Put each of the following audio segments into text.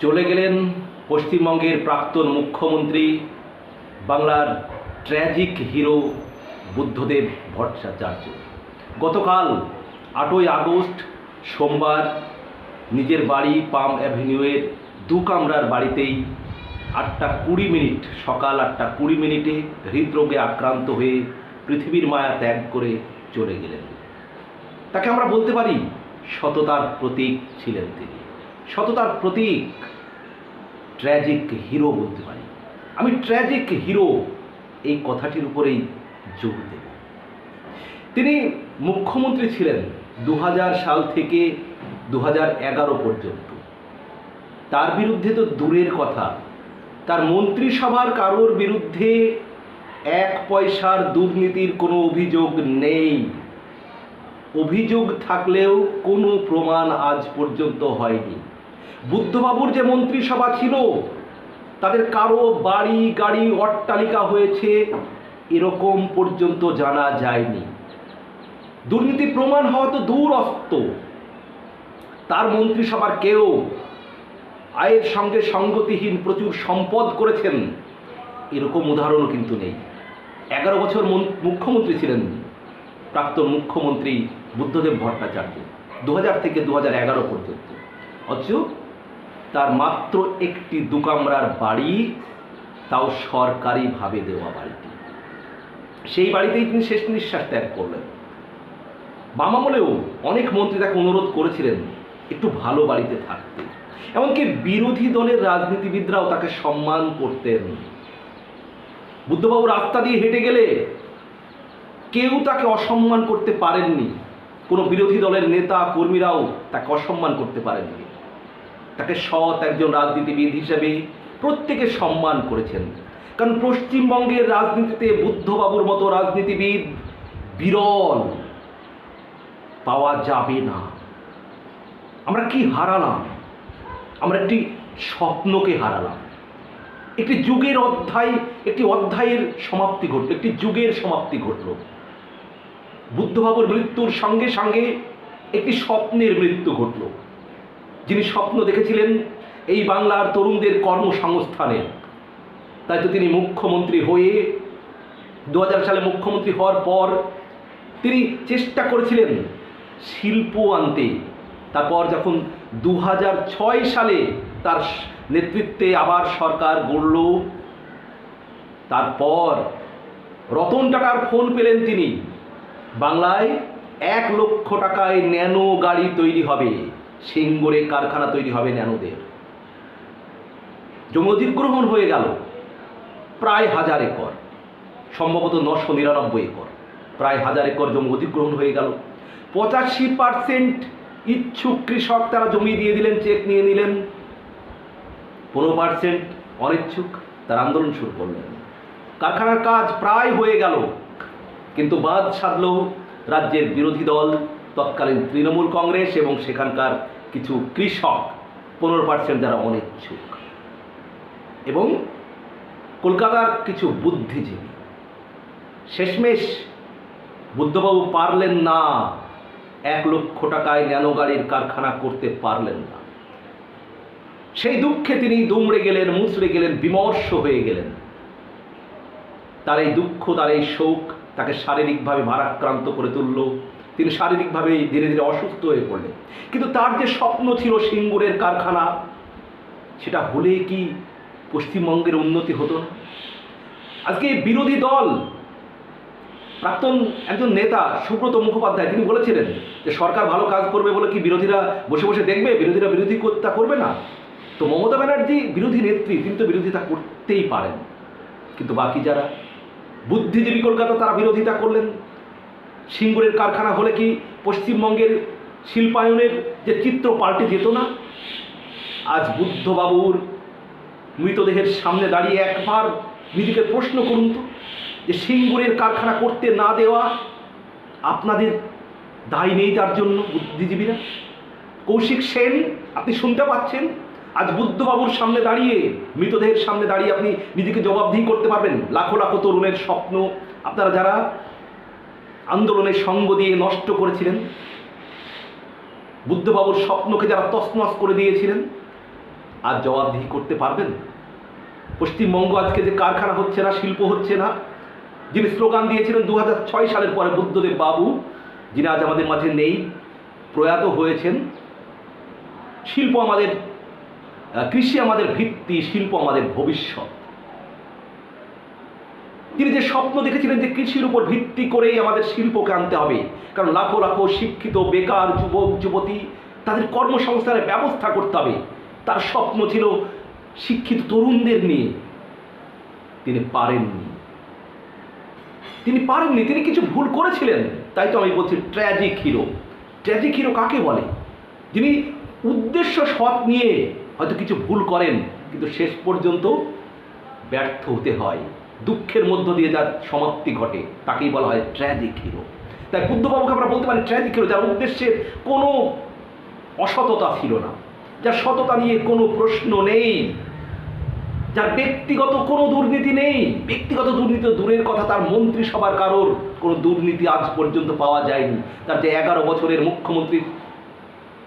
চলে গেলেন পশ্চিমবঙ্গের প্রাক্তন মুখ্যমন্ত্রী বাংলার ট্র্যাজিক হিরো বুদ্ধদেব ভট্টাচার্য। গতকাল আটই আগস্ট সোমবার নিজের বাড়ি পাম অ্যাভিনিউয়ের দু কামরার বাড়িতেই আটটা কুড়ি মিনিট, সকাল আটটা কুড়ি মিনিটে হৃদরোগে আক্রান্ত হয়ে পৃথিবীর মায়া ত্যাগ করে চলে গেলেন। তাকে আমরা বলতে পারি সততার প্রতীক ছিলেন তিনি। সততার প্রতীক ট্র্যাজিক হিরো বলতে পারি। আমি ট্র্যাজিক হিরো এই কথাটির উপরেই জোর দেব। তিনি মুখ্যমন্ত্রী ছিলেন দু হাজার সাল থেকে দু হাজার এগারো পর্যন্ত। তার বিরুদ্ধে তো দূরের কথা। তার মন্ত্রিসভার কারোর বিরুদ্ধে এক পয়সার দুর্নীতির কোনো অভিযোগ নেই। অভিযোগ থাকলেও কোনো প্রমাণ আজ পর্যন্ত হয়নি। বুদ্ধবাবুর যে মন্ত্রিসভা ছিল, তাদের কারও বাড়ি, গাড়ি, অট্টালিকা হয়েছে, এরকম পর্যন্ত জানা যায়নি। দুর্নীতি প্রমাণ হওয়া তো দূর অস্ত তার মন্ত্রিসভার কেউ আয়ের সঙ্গে সঙ্গতিহীন প্রচুর সম্পদ করেছেন, এরকম উদাহরণও কিন্তু নেই। এগারো বছর মন- মুখ্যমন্ত্রী ছিলেন প্রাক্তন মুখ্যমন্ত্রী বুদ্ধদেব ভট্টাচার্য, দু হাজার থেকে দু পর্যন্ত। অথচ তার মাত্র একটি দুকামরার বাড়ি তাও সরকারিভাবে দেওয়া বাড়িটি। সেই বাড়িতেই তিনি শেষ নিঃশ্বাস ত্যাগ করলেন। বামামলেও অনেক মন্ত্রী তাকে অনুরোধ করেছিলেন একটু ভালো বাড়িতে থাকতে। এমনকি বিরোধী দলের রাজনীতিবিদরাও তাকে সম্মান করতেন। বুদ্ধবাবু রাস্তা দিয়ে হেঁটে গেলে কেউ তাকে অসম্মান করতে পারেননি। কোনো বিরোধী দলের নেতা, কর্মীরাও তাকে অসম্মান করতে পারেননি। তাকে সৎ একজন রাজনীতিবিদ হিসেবে প্রত্যেকে সম্মান করেছেন। কারণ পশ্চিমবঙ্গের রাজনীতিতে বুদ্ধবাবুর মতো রাজনীতিবিদ বিরল পাওয়া যাবে না। আমরা কি হারালাম? আমরা একটি স্বপ্নকে হারালাম। একটি যুগের অধ্যায়, একটি অধ্যায়ের সমাপ্তি ঘটল, একটি যুগের সমাপ্তি ঘটল। বুদ্ধবাবুর মৃত্যুর সঙ্গে সঙ্গে একটি স্বপ্নের মৃত্যু ঘটল। যিনি স্বপ্ন দেখেছিলেন এই বাংলার তরুণদের কর্মসংস্থানে। তাই তো তিনি মুখ্যমন্ত্রী হয়ে দু হাজার সালে মুখ্যমন্ত্রী হওয়ার পর তিনি চেষ্টা করেছিলেন শিল্প আনতে। তারপর যখন দু হাজার ছয় সালে তার নেতৃত্বে আবার সরকার গড়ল, তারপর রতন টাটার ফোন পেলেন তিনি। বাংলায় এক লক্ষ টাকায় ন্যানো গাড়ি তৈরি হবে। সিঙ্গুরে কারখানা তৈরি হবে ন্যানোদের। জমি অধিগ্রহণ হয়ে গেল প্রায় হাজার একর, সম্ভবত নশো নিরানব্বই একর। প্রায় হাজার একর জমি অধিগ্রহণ হয়ে গেল। পঁচাশি পার্সেন্ট ইচ্ছুক কৃষক তারা জমি দিয়ে দিলেন, চেক নিয়ে নিলেন। পনেরো পার্সেন্ট অনিচ্ছুক তার আন্দোলন শুরু করলেন। কারখানার কাজ প্রায় হয়ে গেল, কিন্তু বাদ সাধল রাজ্যের বিরোধী দল তৎকালীন তৃণমূল কংগ্রেস এবং সেখানকার কিছু কৃষক পনেরো পার্সেন্ট যারা অনিচ্ছুক। এবং কলকাতার কিছু বুদ্ধিজীবী, শেষমেশ বুদ্ধবাবু পারলেন না, এক লক্ষ টাকায় ন্যানো গাড়ির কারখানা করতে পারলেন না। সেই দুঃখে তিনি দুমড়ে গেলেন, মুচড়ে গেলেন, বিমর্ষ হয়ে গেলেন। তার এই দুঃখ, তার এই শোক তাকে শারীরিকভাবে ভারাক্রান্ত করে তুলল। তিনি শারীরিকভাবে ধীরে ধীরে অসুস্থ হয়ে পড়লেন। কিন্তু তার যে স্বপ্ন ছিল সিঙ্গুরের কারখানা, সেটা হলে কি পশ্চিমবঙ্গের উন্নতি হতো না? আজকে বিরোধী দল, প্রাক্তন একজন নেতা সুব্রত মুখোপাধ্যায়, তিনি বলেছিলেন যে সরকার ভালো কাজ করবে বলে কি বিরোধীরা বসে বসে দেখবে? বিরোধীরা বিরোধিতা করবে না। তো মমতা ব্যানার্জি বিরোধী নেত্রী, তিনি তো বিরোধিতা করতেই পারেন। কিন্তু বাকি যারা, বুদ্ধিজীবী কলকাতা তারা বিরোধিতা করলেন। সিঙ্গুরের কারখানা হলে কি পশ্চিমবঙ্গের শিল্পায়নের যে চিত্র পাল্টে যেত না? আজ বুদ্ধবাবুর মৃতদেহের সামনে দাঁড়িয়ে একবার নিজেকে প্রশ্ন করুন তো, যে সিঙ্গুরের কারখানা করতে না দেওয়া আপনাদের দায় নেই তার জন্য বুদ্ধিজীবীরা? কৌশিক সেন, আপনি শুনতে পাচ্ছেন? আজ বুদ্ধবাবুর সামনে দাঁড়িয়ে, মৃতদেহের সামনে দাঁড়িয়ে আপনি নিজেকে জবাবদিহি করতে পারবেন। লাখো লাখো তরুণের স্বপ্ন। আপনারা যারা আন্দোলনের সঙ্গ দিয়ে নষ্ট করেছিলেন। বুদ্ধবাবুর স্বপ্নকে যারা তছনছ করে দিয়েছিলেন, আর জবাবদিহি করতে পারবেন? পশ্চিমবঙ্গ আজকে যে কারখানা হচ্ছে না, শিল্প হচ্ছে না, যিনি স্লোগান দিয়েছিলেন দু সালের পরে বুদ্ধদেব বাবু, যিনি আজ আমাদের মাঝে নেই, প্রয়াত হয়েছেন। শিল্প আমাদের কৃষি আমাদের ভিত্তি, শিল্প আমাদের ভবিষ্যৎ। তিনি যে স্বপ্ন দেখেছিলেন যে কৃষির উপর ভিত্তি করেই আমাদের শিল্পকে আনতে হবে। কারণ লাখো লাখো শিক্ষিত, বেকার যুবক, যুবতী তাদের কর্মসংস্থানের ব্যবস্থা করতে হবে। তার স্বপ্ন ছিল শিক্ষিত তরুণদের নিয়ে। তিনি পারেননি। তিনি পারেননি। তিনি কিছু ভুল করেছিলেন। তাই তো আমি বলছি ট্র্যাজিক হিরো ট্র্যাজিক হিরো কাকে বলে? যিনি উদ্দেশ্য সৎ নিয়ে হয়তো কিছু ভুল করেন, কিন্তু শেষ পর্যন্ত ব্যর্থ হতে হয়। দুঃখের মধ্য দিয়ে যার সমাপ্তি ঘটে, তাকেই বলা হয় ট্র্যাজিক হিরো তাই বুদ্ধবাবুকে আমরা বলতে পারি ট্র্যাজিক হিরো যার উদ্দেশ্যের কোনো অসততা ছিল না, যার সততা নিয়ে কোনো প্রশ্ন নেই, যার ব্যক্তিগত কোনো দুর্নীতি নেই, ব্যক্তিগত দুর্নীতি দূরের কথা, তার মন্ত্রিসভার কারোর কোনো দুর্নীতি আজ পর্যন্ত পাওয়া যায়নি। তার যে এগারো বছরের মুখ্যমন্ত্রীর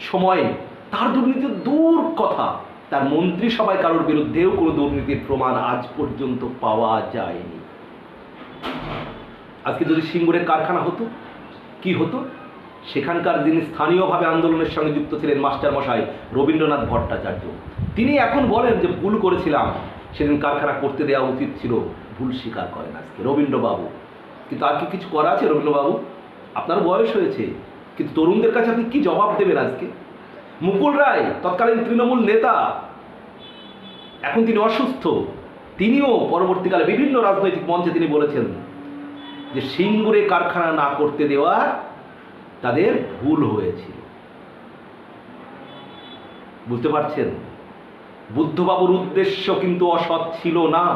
সময়, তার দুর্নীতি দূর কথা। তার মন্ত্রিসভায় কারোর বিরুদ্ধেও কোনো দুর্নীতির প্রমাণ আজ পর্যন্ত পাওয়া যায়নি। আজকে যদি সিঙ্গুরের কারখানা হতো, কি হতো? সেখানকার যিনি স্থানীয়ভাবে আন্দোলনের সঙ্গে যুক্ত ছিলেন মাস্টার মশাই রবীন্দ্রনাথ ভট্টাচার্য, তিনি এখন বলেন যে ভুল করেছিলাম, সেদিন কারখানা করতে দেওয়া উচিত ছিল, ভুল স্বীকার করেন আজকে রবীন্দ্রবাবু। কিন্তু আর কি কিছু করা আছে রবীন্দ্রবাবু? আপনার বয়স হয়েছে, কিন্তু তরুণদের কাছে আপনি কি জবাব দেবেন আজকে? মুকুল রায়, তৎকালীন তৃণমূল নেতা, এখন তিনি অসুস্থ। তিনিও পরবর্তীকালে বিভিন্ন রাজনৈতিক মঞ্চে তিনি বলেছেন যে সিঙ্গুরে কারখানা না করতে দেওয়া তাদের ভুল হয়েছিল বুঝতে পারছেন? বুদ্ধবাবুর উদ্দেশ্য কিন্তু অসৎ ছিল না।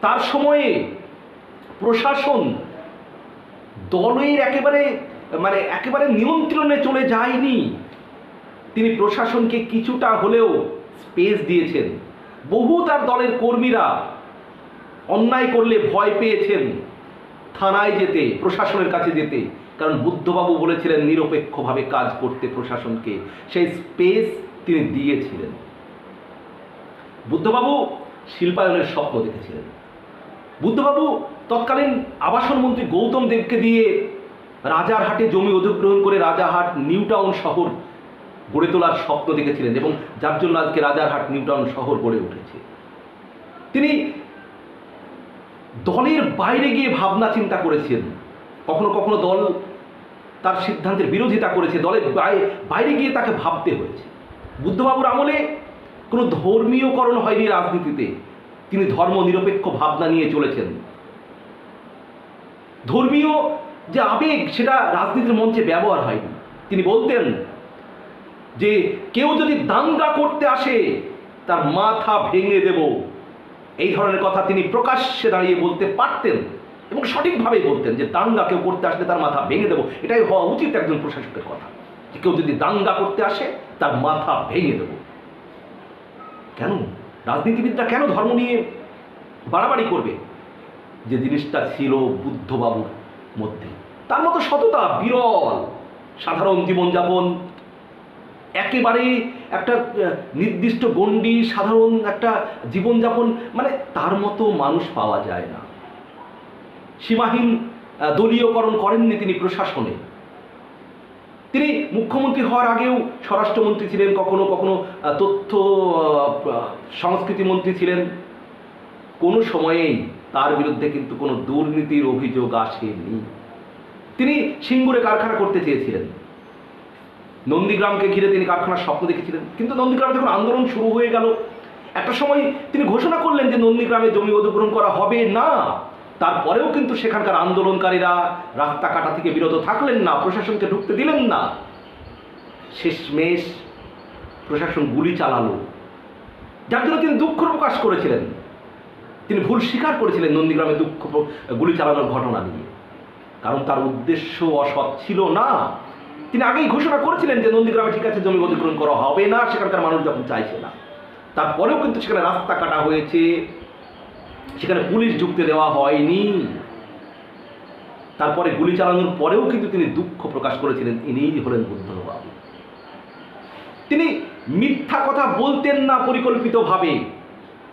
তার সময়ে প্রশাসন দলের একেবারে মানে একেবারে নিয়ন্ত্রণে চলে যায়নি। তিনি প্রশাসনকে কিছুটা হলেও স্পেস দিয়েছেন। বহু তার দলের কর্মীরা অন্যায় করলে ভয় পেয়েছেন থানায় যেতে, প্রশাসনের কাছে যেতে। কারণ বুদ্ধবাবু বলেছিলেন, নিরপেক্ষভাবে কাজ করতে প্রশাসনকে। সেই স্পেস তিনি দিয়েছিলেন। বুদ্ধবাবু শিল্পায়নের স্বপ্ন দেখেছিলেন। বুদ্ধবাবু তৎকালীন আবাসন মন্ত্রী গৌতম দেবকে দিয়ে রাজারহাটে জমি অধিগ্রহণ করে রাজারহাট, নিউ টাউন শহর গড়ে তোলার স্বপ্ন দেখেছিলেন এবং যার জন্য আজকে রাজারহাট, নিউটাউন শহর গড়ে উঠেছে। তিনি দলের বাইরে গিয়ে ভাবনা চিন্তা করেছেন। কখনো কখনো দল তার সিদ্ধান্তের বিরোধিতা করেছে, দলের বাই- বাইরে গিয়ে তাকে ভাবতে হয়েছে। বুদ্ধবাবুর আমলে কোনো ধর্মীয়করণ হয়নি রাজনীতিতে। তিনি ধর্ম নিরপেক্ষ ভাবনা নিয়ে চলেছেন। ধর্মীয় যে আবেগ, সেটা রাজনীতির মঞ্চে ব্যবহার হয়নি। তিনি বলতেন যে কেউ যদি দাঙ্গা করতে আসে, তার মাথা ভেঙে দেব। এই ধরনের কথা তিনি প্রকাশ্যে দাঁড়িয়ে বলতে পারতেন এবং সঠিকভাবেই বলতেন যে দাঙ্গা কেউ করতে আসলে তার মাথা ভেঙে দেবো। এটাই হওয়া উচিত একজন প্রশাসকের কথা। যে কেউ যদি দাঙ্গা করতে আসে, তার মাথা ভেঙে দেবো। কেন? রাজনীতিবিদরা কেন ধর্ম নিয়ে বাড়াবাড়ি করবে? যে জিনিসটা ছিল বুদ্ধবাবুর মধ্যে। তার মতো সততা বিরল। সাধারণ জীবনযাপন একেবারে একটা নির্দিষ্ট গণ্ডি, সাধারণ একটা জীবনযাপন মানে তার মতো মানুষ পাওয়া যায় না। সীমাহীন দলীয়করণ করেননি তিনি প্রশাসনে। তিনি মুখ্যমন্ত্রী হওয়ার আগেও স্বরাষ্ট্রমন্ত্রী ছিলেন, কখনো কখনো তথ্য সংস্কৃতি মন্ত্রী ছিলেন। কোনো সময়েই তার বিরুদ্ধে কিন্তু কোনো দুর্নীতির অভিযোগ আসেনি। তিনি সিঙ্গুরে কারখানা করতে চেয়েছিলেন। নন্দীগ্রামকে ঘিরে তিনি কারখানার স্বপ্ন দেখেছিলেন। কিন্তু নন্দীগ্রামে যখন আন্দোলন শুরু হয়ে গেল, একটা সময় তিনি ঘোষণা করলেন যে নন্দীগ্রামে জমি অধিগ্রহণ করা হবে না। তারপরেও কিন্তু সেখানকার আন্দোলনকারীরা রাস্তা কাটা থেকে বিরত থাকলেন না, প্রশাসনকে ঢুকতে দিলেন না। শেষমেশ প্রশাসন গুলি চালালো। যার জন্য তিনি দুঃখ প্রকাশ করেছিলেন। তিনি ভুল স্বীকার করেছিলেন নন্দীগ্রামে দুঃখ গুলি চালানোর ঘটনা নিয়ে। কারণ তার উদ্দেশ্য অসৎ ছিল না। তিনি আগেই ঘোষণা করেছিলেন যে নন্দীগ্রামে ঠিক আছে, জমি অধিগ্রহণ করা হবে না, সেখানকার মানুষ যখন চাইছে না। তারপরেও কিন্তু সেখানে রাস্তা কাটা হয়েছে। সেখানে পুলিশ ঢুকতে দেওয়া হয়নি। তারপরে গুলি চালানোর পরেও কিন্তু তিনি দুঃখ প্রকাশ করেছিলেন, ইনিই হলেন বুদ্ধবাবু তিনি মিথ্যা কথা বলতেন না পরিকল্পিতভাবে।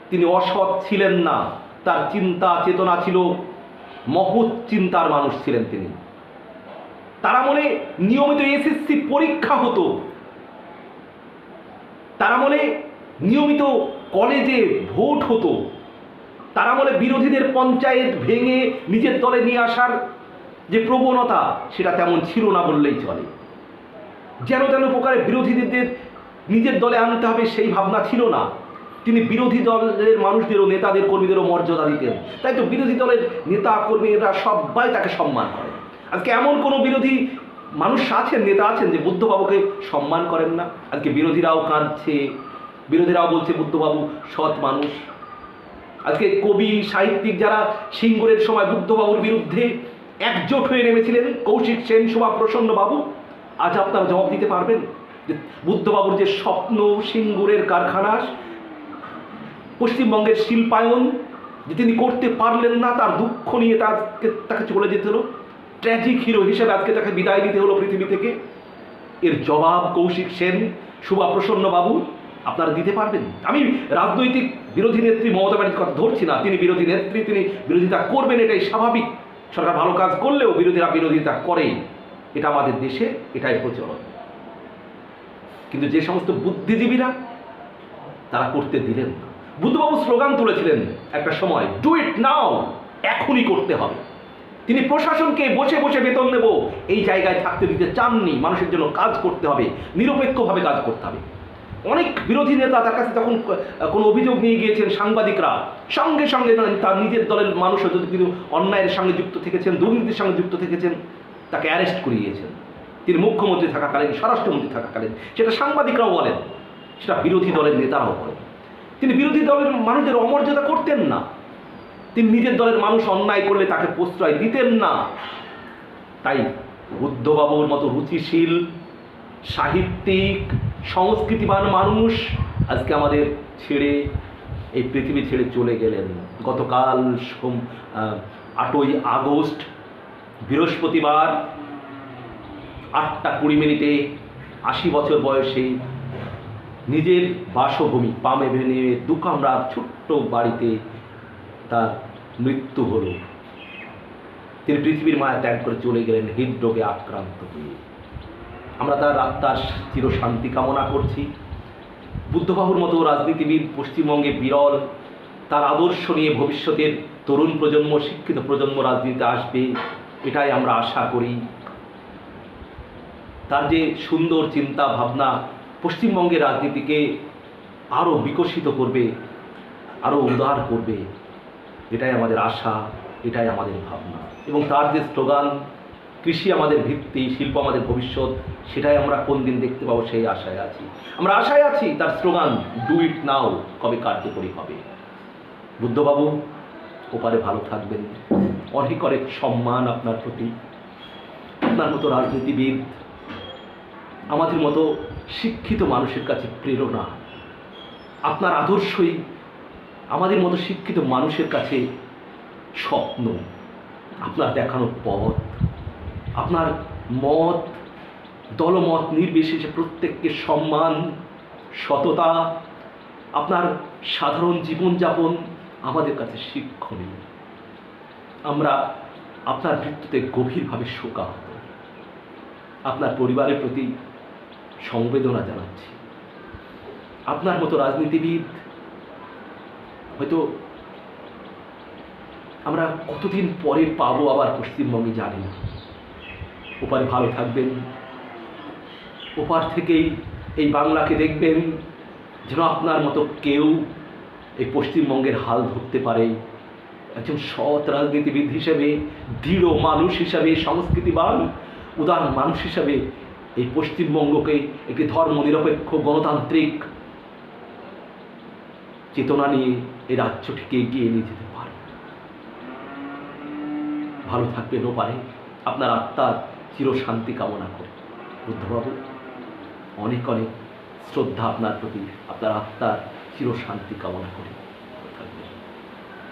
তিনি অসৎ ছিলেন না, তার চিন্তা চেতনা ছিল, মহৎ চিন্তার মানুষ ছিলেন তিনি। তার আমলে নিয়মিত এসএসসি পরীক্ষা হতো। তার আমলে নিয়মিত কলেজে ভোট হতো। তার আমলে বিরোধীদের পঞ্চায়েত ভেঙে নিজের দলে নিয়ে আসার যে প্রবণতা, সেটা তেমন ছিল না বললেই চলে। যেন তেন প্রকারে বিরোধীদের নিজের দলে আনতে হবে সেই ভাবনা ছিল না। তিনি বিরোধী দলের মানুষদেরও নেতাদের কর্মীদেরও মর্যাদা দিতেন। তাই তো বিরোধী দলের নেতা কর্মীরা সবাই তাকে সম্মান করে। আজকে এমন কোনো বিরোধী মানুষ আছেন, নেতা আছেন যে বুদ্ধবাবুকে সম্মান করেন না? আজকে বিরোধীরাও কাঁদছে, বিরোধীরাও বলছে বুদ্ধবাবু সৎ মানুষ। আজকে কবি, সাহিত্যিক যারা সিঙ্গুরের সময় বুদ্ধবাবুর বিরুদ্ধে একজোট হয়ে নেমেছিলেন, কৌশিক সেন, শোভা প্রসন্ন বাবু, আজ আপনারা জবাব দিতে পারবেন যে বুদ্ধবাবুর যে স্বপ্ন, সিঙ্গুরের কারখানা পশ্চিমবঙ্গের শিল্পায়ন, যে তিনি করতে পারলেন না, তার দুঃখ নিয়ে তাকে তাকে চলে যেতে হলো। ট্র্যাজিক হিরো হিসেবে আজকে তাকে বিদায় নিতে হলো পৃথিবী থেকে। এর জবাব কৌশিক সেন শুভা প্রসন্ন বাবু, আপনারা দিতে পারবেন। আমি রাজনৈতিক বিরোধী নেত্রী মমতা ব্যানার্জির কথা ধরছি না। তিনি বিরোধী নেত্রী, তিনি বিরোধিতা করবেন, এটাই স্বাভাবিক। সরকার ভালো কাজ করলেও বিরোধীরা বিরোধিতা করে এটা আমাদের দেশে এটাই প্রচলন। কিন্তু যে সমস্ত বুদ্ধিজীবীরা, তারা করতে দিলেন না। বুদ্ধবাবু স্লোগান তুলেছিলেন একটা সময় ডু ইট নাও এখনই করতে হবে। তিনি প্রশাসনকে বসে বসে বেতন নেব এই জায়গায় থাকতে দিতে চাননি। মানুষের জন্য কাজ করতে হবে, নিরপেক্ষভাবে কাজ করতে হবে। অনেক বিরোধী নেতা তার কাছে যখন কোনো অভিযোগ নিয়ে গিয়েছেন সাংবাদিকরা, সঙ্গে সঙ্গে তার নিজের দলের মানুষ যদি কিন্তু অন্যায়ের সঙ্গে যুক্ত থেকেছেন, দুর্নীতির সঙ্গে যুক্ত থেকেছেন, তাকে অ্যারেস্ট করিয়েছেন তিনি মুখ্যমন্ত্রী থাকাকালীন, স্বরাষ্ট্রমন্ত্রী থাকাকালীন। সেটা সাংবাদিকরাও বলেন, সেটা বিরোধী দলের নেতারাও বলেন। তিনি বিরোধী দলের মানুষদের অমর্যাদা করতেন না। তিনি নিজের দলের মানুষ অন্যায় করলে তাকে প্রশ্রয় দিতেন না। তাই বুদ্ধবাবুর মতো রুচিশীল, সাহিত্যিক, সংস্কৃতিবান মানুষ আজকে আমাদের ছেড়ে, এই পৃথিবী ছেড়ে চলে গেলেন। গতকাল সোম আটই আগস্ট, বৃহস্পতিবার, আটটা কুড়ি মিনিটে আশি বছর বয়সে নিজের বাসভূমি, পামে ভেনে দু কামরার ছোট্ট বাড়িতে তার মৃত্যু হল। তিনি পৃথিবীর মায়া ত্যাগ করে চলে গেলেন হৃদরোগে আক্রান্ত হয়ে। আমরা তার আত্মার চির শান্তি কামনা করছি। বুদ্ধবাবুর মতো রাজনীতিবিদ, পশ্চিমবঙ্গে বিরল, তার আদর্শ নিয়ে ভবিষ্যতের তরুণ প্রজন্ম, শিক্ষিত প্রজন্ম রাজনীতিতে আসবে, এটাই আমরা আশা করি। তার যে সুন্দর চিন্তা ভাবনা পশ্চিমবঙ্গের রাজনীতিকে আরও বিকশিত করবে আরও উদার করবে এটাই আমাদের আশা, এটাই আমাদের ভাবনা। এবং তার যে স্লোগান, কৃষি আমাদের ভিত্তি, শিল্প আমাদের ভবিষ্যৎ, সেটাই আমরা কোন দিন দেখতে পাবো সেই আশায় আছি। আমরা আশায় আছি তার স্লোগান ডু ইট নাও কবে কার্যকরী হবে। বুদ্ধবাবু, ওপারে ভালো থাকবেন। অনেক অনেক সম্মান আপনার প্রতি। আপনার মতো রাজনীতিবিদ, আমাদের মতো শিক্ষিত মানুষের কাছে প্রেরণা। আপনার আদর্শই আমাদের মতো শিক্ষিত মানুষের কাছে স্বপ্ন, আপনার দেখানো পথ, আপনার মত, দলমত নির্বিশেষে প্রত্যেককে সম্মান, সততা, আপনার সাধারণ জীবনযাপন আমাদের কাছে শিক্ষণীয়। আমরা আপনার মৃত্যুতে গভীরভাবে শোকাহত। আপনার পরিবারের প্রতি সংবেদনা জানাচ্ছি। আপনার মতো রাজনীতিবিদ হয়তো আমরা কতদিন পরে পাবো আবার পশ্চিমবঙ্গে জানি না। ওপারে ভালো থাকবেন। ওপার থেকেই এই বাংলাকে দেখবেন, যেন আপনার মতো কেউ এই পশ্চিমবঙ্গের হাল ধরতে পারে। একজন সৎ রাজনীতিবিদ হিসেবে, দৃঢ় মানুষ হিসাবে, সংস্কৃতিবান, উদার মানুষ হিসাবে এই পশ্চিমবঙ্গকে একটি ধর্মনিরপেক্ষ গণতান্ত্রিক চেতনা নিয়ে এই রাজ্যটিকে এগিয়ে নিয়ে যেতে পারে। ভালো থাকবেন ও পারে। আপনার আত্মার চিরশান্তি কামনা করে। বুদ্ধবাবু, অনেক অনেক শ্রদ্ধা আপনার প্রতি। আপনার আত্মার চিরশান্তি কামনা করি।